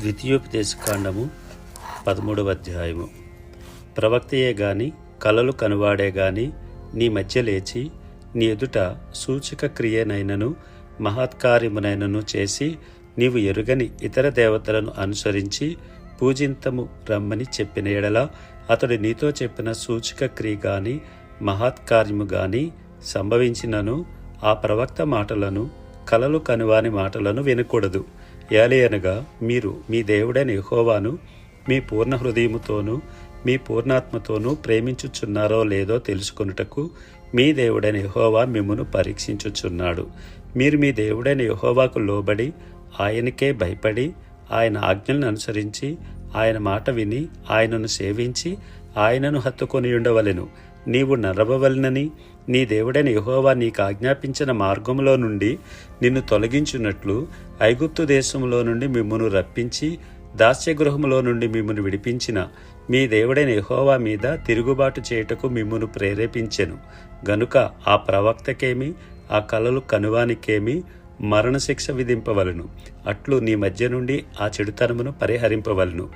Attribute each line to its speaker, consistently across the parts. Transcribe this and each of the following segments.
Speaker 1: ద్వితీయోపదేశకాండము పదమూడవ అధ్యాయము ప్రవక్తయే గాని కలలు కనువాడే గాని నీ మధ్య లేచి నీ ఎదుట సూచక క్రియనైనను మహత్కార్యమునైనను చేసి నీవు ఎరుగని ఇతర దేవతలను అనుసరించి పూజింతము రమ్మని చెప్పిన ఎడల అతడు నీతో చెప్పిన సూచక క్రియ గాని మహత్కార్యము గాని సంభవించినను ఆ ప్రవక్త మాటలను కలలు కనువాని మాటలను వినకూడదు. ఏలయనగా మీరు మీ దేవుడైన యహోవాను మీ పూర్ణ హృదయముతోనూ మీ పూర్ణాత్మతోనూ ప్రేమించుచున్నారో లేదో తెలుసుకొనుటకు మీ దేవుడైన యహోవా మిమ్మును పరీక్షించుచున్నాడు. మీరు మీ దేవుడైన యహోవాకు లోబడి ఆయనకే భయపడి ఆయన ఆజ్ఞలను అనుసరించి ఆయన మాట విని ఆయనను సేవించి ఆయనను హత్తుకొని ఉండవలెను. నీవు నరవవలెనని నీ దేవుడైన యహోవా నీకు ఆజ్ఞాపించిన మార్గంలో నుండి నిన్ను తొలగించున్నట్లు ఐగుప్తు దేశంలో నుండి మిమ్మను రప్పించి దాస్యగృహములో నుండి మిమ్మను విడిపించిన మీ దేవుడైన యహోవా మీద తిరుగుబాటు చేయుటకు మిమ్మును ప్రేరేపించెను. గనుక ఆ ప్రవక్తకేమి ఆ కలలు కనువానికేమి మరణశిక్ష విధింపవలను. అట్లు నీ మధ్య నుండి ఆ చెడుతనమును పరిహరింపవలను.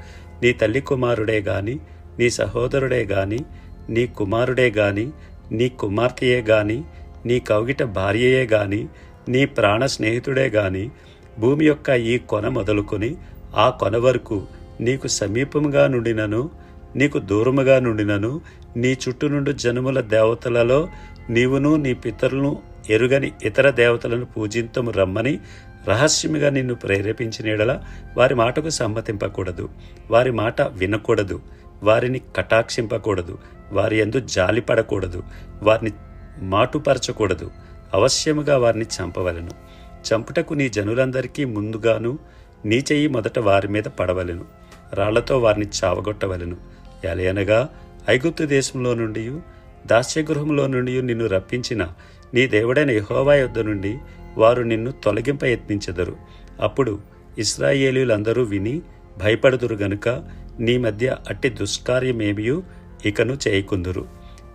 Speaker 1: నీ తల్లి కుమారుడే గాని నీ సహోదరుడే గాని నీ కుమారుడే గాని నీ కుమార్తెయే గాని నీ కౌగిట భార్యయే గాని నీ ప్రాణ స్నేహితుడే గాని భూమి యొక్క ఈ కొన మొదలుకొని ఆ కొన వరకు నీకు సమీపముగా నుండినను నీకు దూరముగా నుండినను నీ చుట్టూ నుండి జనుముల దేవతలలో నీవును నీ పితరులను ఎరుగని ఇతర దేవతలను పూజింతము రమ్మని రహస్యముగా నిన్ను ప్రేరేపించిన ఎడల వారి మాటకు సమ్మతింపకూడదు. వారి మాట వినకూడదు. వారిని కటాక్షింపకూడదు. వారి ఎందు జాలిపడకూడదు వారిని మాటుపరచకూడదు. అవశ్యముగా వారిని చంపవలెను. చంపుటకు నీ జనులందరికీ ముందుగాను నీ చెయ్యి మొదట వారి మీద పడవలెను. రాళ్ళతో వారిని చావగొట్టవలెను. ఎలయనగా ఐగుప్తు దేశంలో నుండి దాస్యగృహంలో నుండి నిన్ను రప్పించిన నీ దేవుడైన యహోవా యొద్ద నుండి వారు నిన్ను తొలగింప యత్నించెదరు. అప్పుడు ఇస్రాయేలీలందరూ విని భయపడుదురు గనుక నీ మధ్య అట్టి దుష్కార్యమేమియూ ఇకను చేయకుందురు.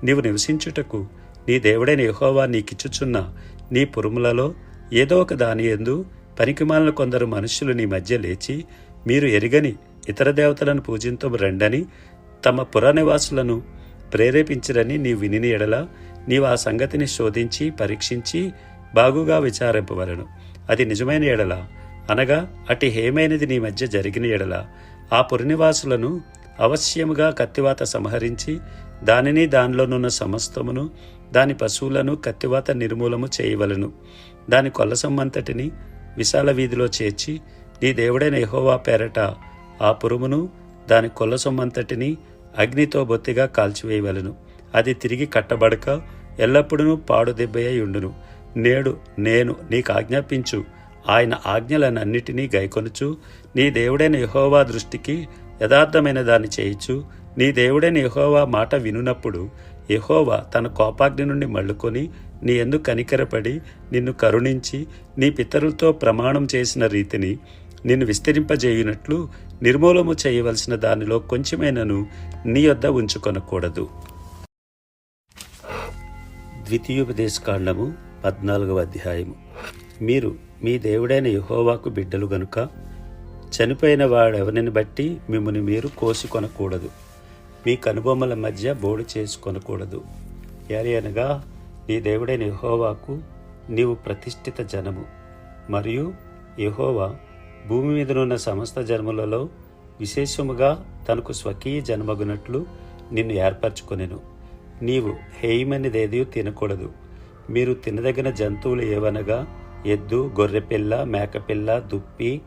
Speaker 1: నీవు నివసించుటకు నీ దేవుడైన యహోవా నీకిచ్చుచున్న నీ పురుములలో ఏదో ఒక దాని ఎందు పనికిమాలిన కొందరు మనుష్యులు నీ మధ్య లేచి మీరు ఎరిగని ఇతర దేవతలను పూజింతం రండని తమ పురనివాసులను ప్రేరేపించరని నీ వినిని ఎడల నీవు ఆ సంగతిని శోధించి పరీక్షించి బాగుగా విచారింపవలను. అది నిజమైన ఎడల అనగా అటు హేమైనది నీ మధ్య జరిగిన ఎడల. ఆ పురనివాసులను అవశ్యముగా కత్తివాత సంహరించి దానిని దానిలోనున్న సమస్తమును దాని పశువులను కత్తివాత నిర్మూలము చేయవలను. దాని కొల్లసమ్మంతటిని విశాల వీధిలో చేర్చి నీ దేవుడైన ఎహోవా పేరట ఆ పురుమును దాని కొల్ల సొమ్మంతటిని అగ్నితో బొత్తిగా కాల్చివేయవలను. అది తిరిగి కట్టబడక ఎల్లప్పుడూ పాడు దెబ్బయ్య ఉండును. నేడు నేను నీకు ఆజ్ఞాపించు ఆయన ఆజ్ఞలనన్నిటినీ గైకొనుచు నీ దేవుడైన యహోవా దృష్టికి యథార్థమైన దాన్ని చేయించు నీ దేవుడైన యహోవా మాట వినునప్పుడు యహోవా తన కోపాగ్ని నుండి మళ్ళుకొని నీ ఎందుకు కనికరపడి నిన్ను కరుణించి నీ పితరులతో ప్రమాణం చేసిన రీతిని నిన్ను విస్తరింపజేయునట్లు నిర్మూలము చేయవలసిన దానిలో కొంచెమైనను నీ వద్ద ఉంచుకొనకూడదు. ద్వితీయోపదేశకాండము పద్నాలుగవ అధ్యాయము. మీరు మీ దేవుడైన యహోవాకు బిడ్డలు గనుక చనిపోయిన వాడెవరిని బట్టి మిమ్మల్ని మీరు కోసుకొనకూడదు. మీ కనుబొమ్మల మధ్య బోడు చేసుకొనకూడదు. ఎరి అనగా నీ దేవుడైన యహోవాకు నీవు ప్రతిష్ఠిత జనము. మరియు యహోవా భూమి మీదనున్న సమస్త జన్మలలో విశేషముగా తనకు స్వకీయ జన్మగునట్లు నిన్ను ఏర్పరచుకొనెను. నీవు హేయమనిదేది తినకూడదు. మీరు తినదగిన జంతువులు ఏవనగా ఎద్దు గొర్రెపిల్ల మేకపిల్ల దుప్పి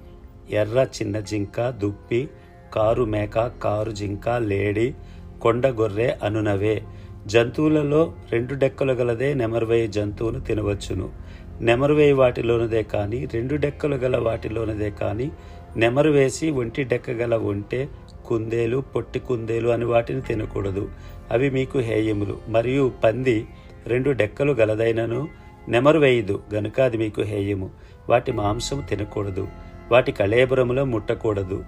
Speaker 1: ఎర్ర చిన్న జింక దుప్పి కారు మేక కారు జింక లేడి కొండ గొర్రె అనునవే. జంతువులలో రెండు డెక్కలు గలదే నెమరువేయి జంతువును తినవచ్చును. నెమరువేయి వాటిలోనదే కానీ రెండు డెక్కలు గల వాటిలోనదే కానీ నెమరు వేసి ఒంటి డెక్క గల ఒంటె కుందేలు పొట్టి కుందేలు అని వాటిని తినకూడదు. అవి మీకు హేయములు. మరియు పంది రెండు డెక్కలు గలదైనను నెమరు వేయదు గనుక అది మీకు హేయము. వాటి మాంసము తినకూడదు వాటి కళేబరములో ముట్టకూడదు.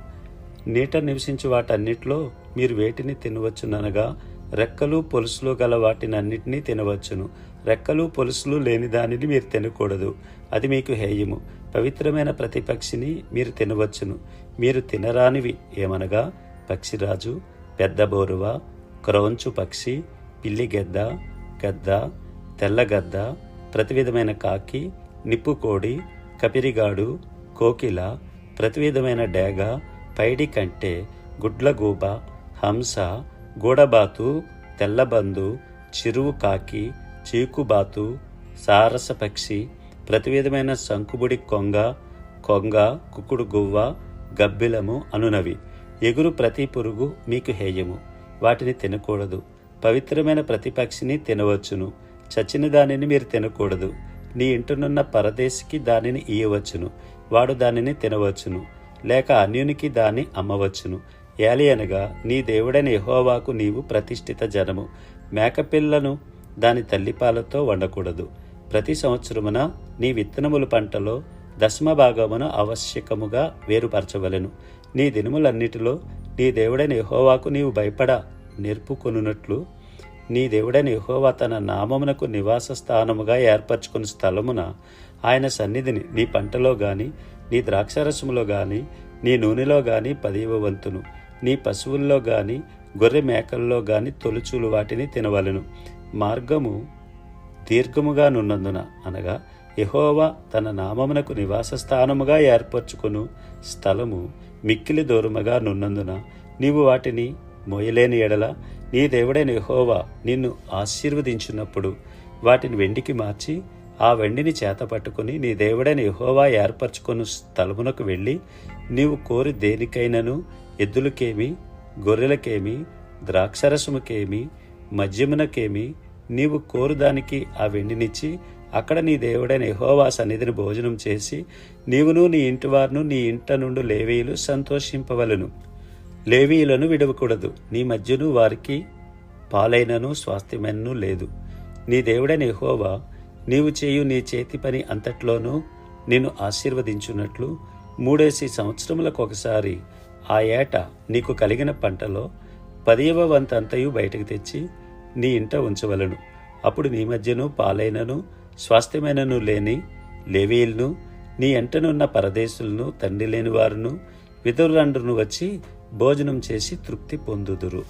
Speaker 1: నీట నివసించు వాటన్నిటిలో మీరు వేటిని తినవచ్చుననగా రెక్కలు పొలుసులు గల వాటినన్నిటినీ తినవచ్చును. రెక్కలు పొలుసులు లేని దానిని మీరు తినకూడదు అది మీకు హేయము. పవిత్రమైన ప్రతి పక్షిని మీరు తినవచ్చును. మీరు తినరానివి ఏమనగా పక్షిరాజు పెద్ద బోరువ క్రౌంచు పక్షి పిల్లిగెద్ద గద్ద తెల్లగద్ద ప్రతి విధమైన కాకి నిప్పుకోడి కపిరిగాడు కోకిల ప్రతి విధమైన డేగ పైడి కంటే గుడ్లగూబ హంస గూడబాతు తెల్లబందు చిరువు కాకి చీకుబాతు సారస పక్షి ప్రతి విధమైన శంకుబుడి కొంగ కొంగ కుక్కుడు గువ్వ గబ్బిలము అనునవి. ఎగురు ప్రతి పురుగు మీకు హేయము. వాటిని తినకూడదు. పవిత్రమైన ప్రతి పక్షిని తినవచ్చును. చచ్చిన దానిని మీరు తినకూడదు. నీ ఇంటనున్న పరదేశికి దానిని ఇయ్యవచ్చును. వాడు దానిని తినవచ్చును. లేక అన్యునికి దాన్ని అమ్మవచ్చును. ఏలియనగా నీ దేవుడైన యహోవాకు నీవు ప్రతిష్ఠిత జనము. మేకపిల్లను దాని తల్లిపాలతో వండకూడదు. ప్రతి సంవత్సరమున నీ విత్తనముల పంటలో దశమ భాగమును ఆవశ్యకముగా వేరుపరచవలెను. నీ దినములన్నిటిలో నీ దేవుడైన యహోవాకు నీవు భయపడ నేర్పుకొనున్నట్లు నీ దేవుడైన యహోవా తన నామమునకు నివాస స్థానముగా ఏర్పరచుకున్న స్థలమున ఆయన సన్నిధిని నీ పంటలో గాని నీ ద్రాక్షరసములో గాని నీ నూనెలో గాని పదివ వంతును నీ పశువుల్లో గాని గొర్రె మేకల్లో గాని తొలుచులు వాటిని తినవలెను. మార్గము దీర్ఘముగా నున్నందున అనగా యహోవా తన నామమునకు నివాస స్థానముగా ఏర్పరచుకును స్థలము మిక్కిలి దూరముగా నున్నందున నీవు వాటిని మోయలేని ఎడల నీ దేవుడైన యహోవా నిన్ను ఆశీర్వదించినప్పుడు వాటిని వెండికి మార్చి ఆ వెండిని చేత పట్టుకుని నీ దేవుడైన యహోవా ఏర్పరచుకొని స్థలమునకు వెళ్ళి నీవు కోరి దేనికైనను ఎద్దులకేమి గొర్రెలకేమి ద్రాక్షరసముకేమి మద్యమునకేమి నీవు కోరుదానికి ఆ వెండినిచ్చి అక్కడ నీ దేవుడైన యహోవా సన్నిధిని భోజనం చేసి నీవును నీ ఇంటివారును నీ ఇంట నుండి లేవేయులు సంతోషింపవలను. లేవీయులను విడవకూడదు. నీ మధ్యను వారికి పాలైనను స్వాస్థ్యమైనను లేదు. నీ దేవుడైన హోవా నీవు చేయు నీ చేతి పని అంతట్లోనూ నిన్ను ఆశీర్వదించున్నట్లు మూడేసి సంవత్సరములకు ఒకసారి ఆ ఏట నీకు కలిగిన పంటలో పదియవ వంతంతయు బయటకు తెచ్చి నీ ఇంట ఉంచవలను. అప్పుడు నీ మధ్యను పాలైనను స్వాస్థ్యమైనను లేని లేవీయులను నీ ఎంటనున్న పరదేశులను తండ్రి లేని వారును విధులండ్రును వచ్చి భోజనం చేసి తృప్తి పొందుదురు.